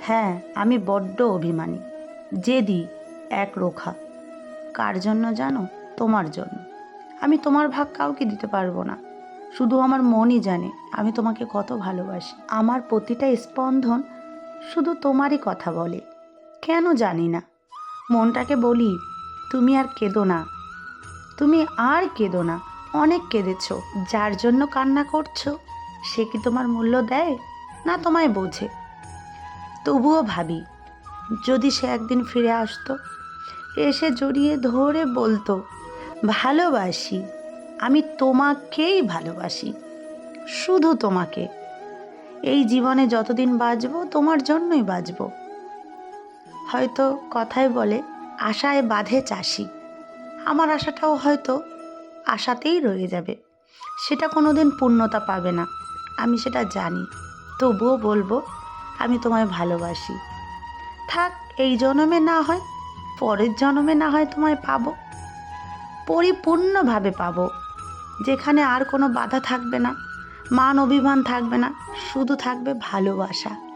হ্যাঁ আমি বড্ড অভিমানী। জেদি, এক রোখা। কার জন্য জানো? তোমার জন্য। আমি তোমার ভাগ কাউকে দিতে পারব না। শুধু আমার মনই জানে, আমি তোমাকে কত ভালোবাসি। আমার প্রতিটা স্পন্দন শুধু তোমারই কথা বলে। কেন জানি না। মনটাকে বলি, তুমি আর কেঁদো না। তুমি আর কেঁদো না। অনেক কেঁদেছ। যার জন্য কান্না করছ, সে কি তোমার মূল্য দেয়? না তোমায় বোঝে। তবুও ভাবি, যদি সে একদিন ফিরে আসতো, এসে জড়িয়ে ধরে বলতো, ভালোবাসি, আমি তোমাকেই ভালোবাসি, শুধু তোমাকে। এই জীবনে যতদিন বাঁচবো, তোমার জন্যই বাঁচবো। হয়তো কথায় বলে, আশায় বাঁধে চাষি। আমার আশাটাও হয়তো আশাতেই রয়ে যাবে। সেটা কোনোদিন পূর্ণতা পাবে না, আমি সেটা জানি। তবুও বলব আমি তোমায় ভালোবাসি। থাক, এই জন্মে না হয়, পরের জন্মে না হয় তোমায় পাবো। পরিপূর্ণভাবে পাব। যেখানে আর কোনো বাধা থাকবে না, মান অভিমান থাকবে না, শুধু থাকবে ভালোবাসা।